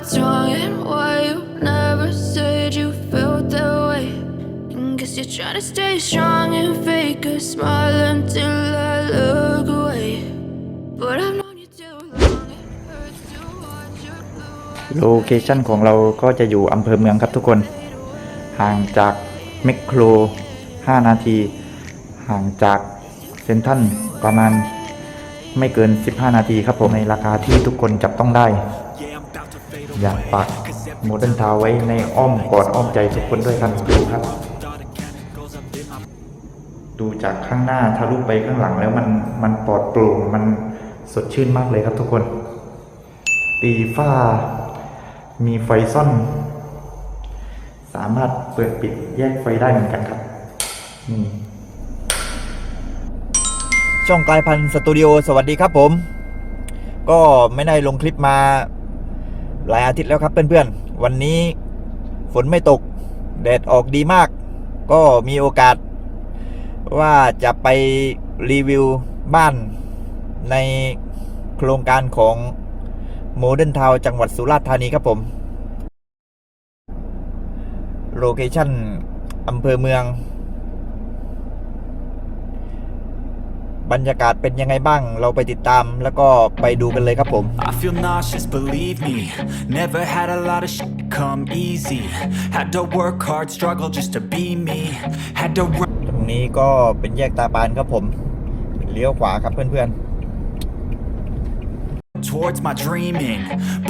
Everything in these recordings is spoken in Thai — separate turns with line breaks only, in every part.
what's wrong and why you never said you felt that way. And guess you're trying to stay strong and fake a smile until I look away. But I've known you too long, it hurts to watch your blue eyes.
โลเคชันของเราก็จะอยู่อำเภอเมืองครับทุกคน ห่างจากเมคโคร 5 นาที ห่างจากเซนทันประมาณไม่เกิน 15 นาทีครับผมในราคาที่ทุกคนจับต้องได้ อยากฝากโมเดิร์นทาวไว้ในอ้อมกอดอ้อมใจทุกคนด้วยครับดูครับ ดูจากข้างหน้าทะลุไปข้างหลังแล้วมันมันปลอดโปร่งมันสดชื่นมากเลยครับทุกคน ตีฝ้า มีไฟซ่อน สามารถเปิดปิดแยกไฟได้เหมือนกันครับนี่
ช่องกลายพันธุ์สตูดิโอสวัสดีครับผม ก็ไม่ได้ลงคลิปมา หลายอาทิตย์แล้วครับเพื่อนๆ วันนี้ฝนไม่ตก แดดออกดีมาก ก็มีโอกาส ว่าจะไปรีวิวบ้านในโครงการของโมเดิร์นทาวจังหวัดสุราษฎร์ธานีครับผม โลเคชั่นอำเภอเมือง บรรยากาศเป็นยังไงบ้าง เราไปติดตามแล้วก็ไปดูกันเลยครับผม
I feel nauseous, believe me. Never had a lot of shit come easy. Had to work hard, struggle just to be me. Had to run
ตรงนี้ก็เป็นแยกตาปานครับผมเลี้ยวขวาครับเพื่อน
towards my dreaming.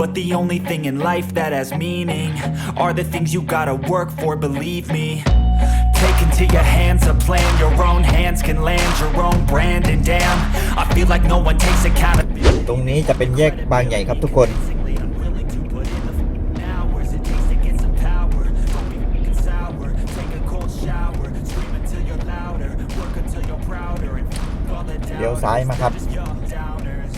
But the only thing in life that has meaning are the things you gotta work for, believe me. Take into your hands a plan, your own hands can land your own brand. And damn, I feel like no one takes accountability.
ๆตรงนี้จะเป็นแยกบางใหญ่ครับทุกคน
I'm willing to put in the f***ing hours it takes to get some power. Don't be f***ing sour. Take a cold shower. Scream until you're louder. Work until you're prouder. And f*** all the
เลี้ยวซ้ายมาครับ
doubters, young downers.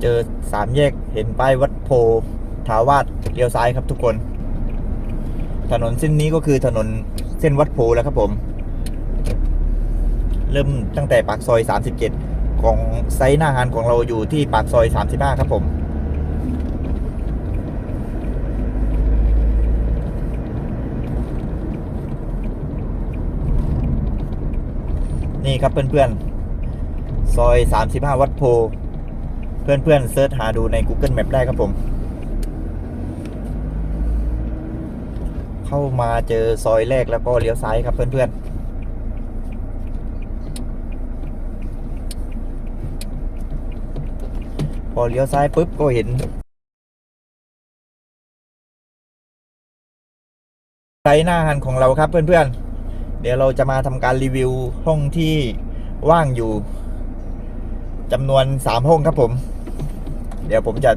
เจอสามแยกเห็นป้ายวัดโพธาวาสเลี้ยวซ้ายครับทุกคน ถนนเส้นนี้ก็คือถนนเส้นวัดโพแล้วครับผม เริ่มตั้งแต่ปากซอย 37 ของไซต์หน้าหารของเราอยู่ที่ปากซอย 35 ครับผมนี่ครับเพื่อนๆ ซอย 35 วัดโพ เพื่อนๆเซิร์ชหาดูใน Google Map ได้ครับผม เข้ามาเจอซอยแรกแล้วก็เลี้ยวซ้ายครับเพื่อนๆ พอเลี้ยวซ้ายปุ๊บก็เห็นไซต์หน้าหันของเราครับเพื่อนๆ เดี๋ยวเราจะมาทำการรีวิวห้องที่ว่างอยู่จำนวน3ห้องครับผม เดี๋ยวผมจะ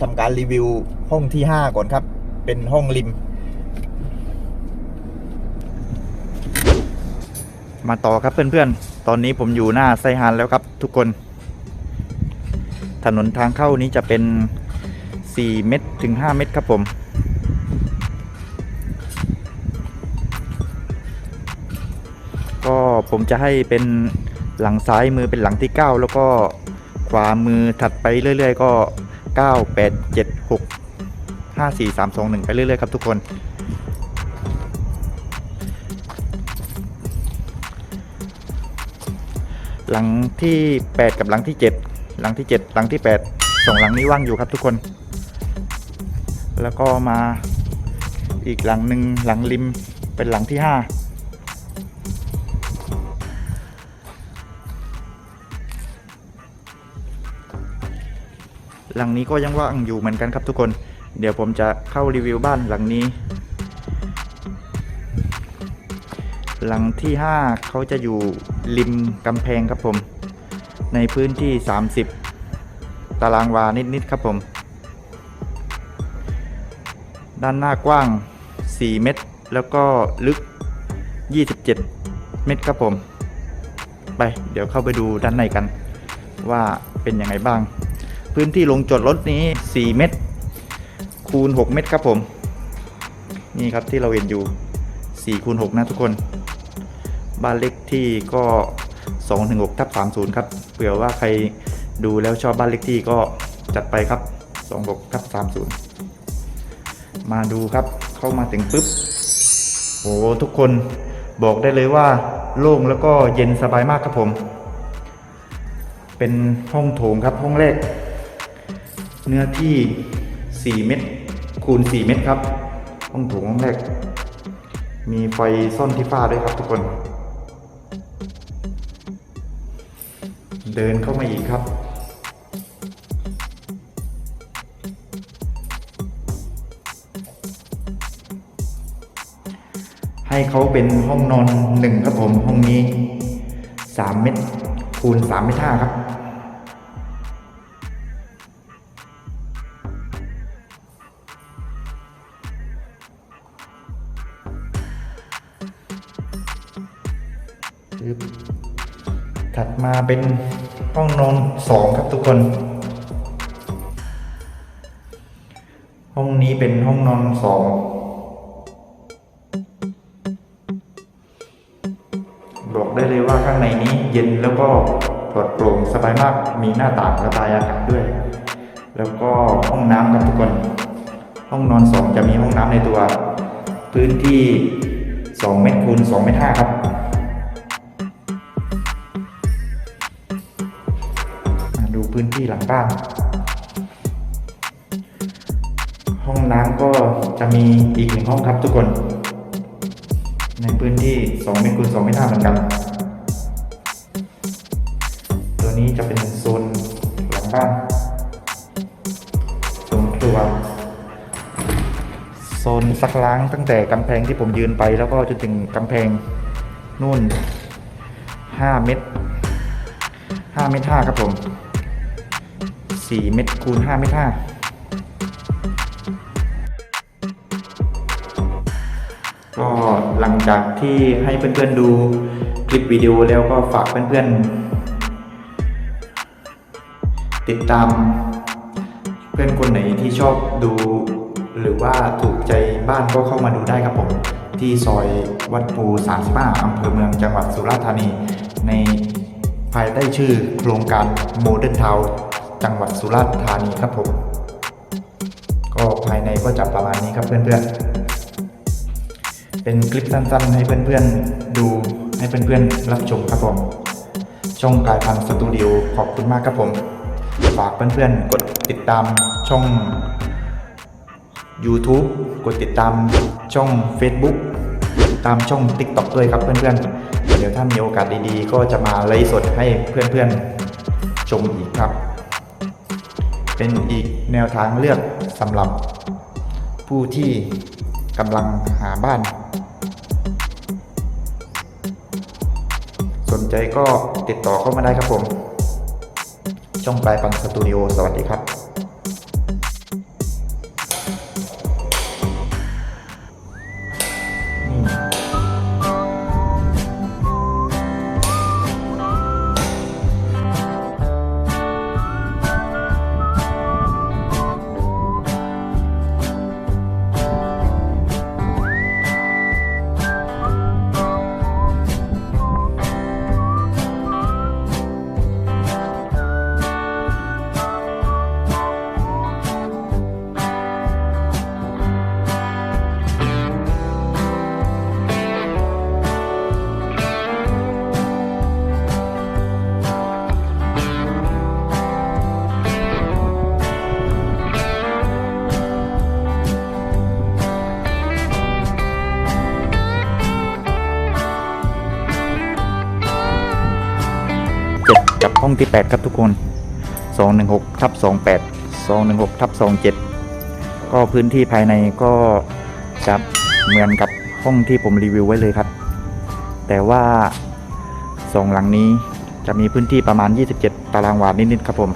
ทำการรีวิวห้องที่5ก่อนครับ เป็นห้องริม
มาต่อครับเพื่อนๆ ตอนนี้ผมอยู่หน้าไซฮานแล้วครับทุกคน ถนนทางเข้านี้จะเป็น 4 เมตรถึง 5 เมตรครับผม ก็ผมจะให้เป็นหลังซ้ายมือเป็นหลังที่ 9 แล้วก็ขวามือถัดไปเรื่อย ๆ ก็ 9 8 7 6 5 4 3 2 1 ไปเรื่อย ๆ ครับทุกคน หลังที่ 8 กับหลังที่ 7 หลังที่ 7 หลังที่ 8สองหลังนี้ว่างอยู่ครับทุกคน แล้วก็มาอีกหลังหนึ่งหลังริมเป็นหลังที่ 5หลังนี้ก็ยังว่างอยู่เหมือนกันครับทุกคน เดี๋ยวผมจะเข้ารีวิวบ้านหลังนี้ หลังที่ 5 เขาจะอยู่ ริมกำแพงครับผม ในพื้นที่ 30 ตารางวานิด ๆ ครับผม ด้านหน้ากว้าง 4 เมตร แล้วก็ลึก 27 เมตรครับผม ไปเดี๋ยวเข้าไปดูด้านในกัน ว่าเป็นยังไงบ้าง พื้นที่ลงจอดรถนี้ 4 เมตร คูณ 6 เมตรครับผม นี่ครับที่เราเห็นอยู่4คูณ6นะทุกคน บ้านเล็กที่ก็ 216ทับ30 ครับ เผื่อว่าใครดูแล้วชอบบ้านเลขที่ก็จัดไปครับ 26ทับ30 มาดูครับเข้ามาถึงปุ๊บโอ้ทุกคนบอกได้เลยว่าโล่งแล้วก็เย็นสบายมากครับผม เป็นห้องโถงครับห้องแรก เนื้อที่ 4 เมตรคูณ 4 เมตรครับ ห้องโถงห้องแรก มีไฟซ่อนที่ฝ้าด้วยครับทุกคน เดินเข้ามาอีกครับให้เขาเป็นห้องนอนหนึ่งครับผมห้องนี้3เมตรคูณ3เมตรห้าครับ ถัดมาเป็น ห้องนอนสองครับทุกคน ห้องนี้เป็นห้องนอนสองบอกได้เลยว่าข้างในนี้เย็นแล้วก็ปลอดโปร่งสบายมากมีหน้าต่างระบายอากาศด้วย แล้วก็ห้องน้ำครับทุกคน ห้องนอนสองจะมีห้องน้ำในตัว พื้นที่2เมตรคูณ2เมตรห้าครับ พื้นที่หลังบ้าน ห้องน้ำก็จะมีอีกหนึ่งห้องครับทุกคน ในพื้นที่2เมตรคูณ2เมตรห้าเหมือนกัน ตัวนี้จะเป็นโซนหลังบ้านโซนครัวโซนซักล้างตั้งแต่กำแพงที่ผมยืนไปแล้วก็จนถึงกำแพงนู่น5เมตร5เมตร5ครับผม 4 เมตรคูณ5เมตร5ก็หลังจากที่ให้เพื่อนๆดูคลิปวิดีโอแล้วก็ฝากเพื่อนๆ ติดตามเพื่อนคนไหนที่ชอบดู หรือว่าถูกใจบ้านก็เข้ามาดูได้ครับผม ที่ซอยวัดปู35อำเภอเมืองจังหวัดสุราษฎร์ธานี ในภายใต้ชื่อโครงการโมเดิร์นทาว จังหวัดสุราษฎร์ธานีครับผม ก็ภายในก็จะประมาณนี้ครับเพื่อนๆ เป็นคลิปสั้นๆ ให้เพื่อนๆ ดูให้เพื่อนๆ รับชมครับผม ช่องกายพันธ์สตูดิโอขอบคุณมากครับผม ฝากเพื่อนๆ กดติดตามช่อง YouTube กดติดตามช่อง Facebook ติดตามช่อง TikTok ด้วยครับเพื่อนๆ เดี๋ยวถ้ามีโอกาสดีๆ ก็จะมาไลฟ์สดให้เพื่อนๆ ชมอีกครับ เป็นอีกแนวทางเลือกสำหรับผู้ที่กำลังหาบ้าน สนใจก็ติดต่อเข้ามาได้ครับผม ช่องปลายปันสตูดิโอสวัสดีครับ7กับ ห้องที่ 8 ครับทุกคน 216ทับ28 216ทับ27 ก็พื้นที่ภายในก็จะเหมือนกับห้องที่ผมรีวิวไว้เลยครับ แต่ว่าสองหลังนี้จะมีพื้นที่ประมาณ 27 ตารางวานิดๆครับผม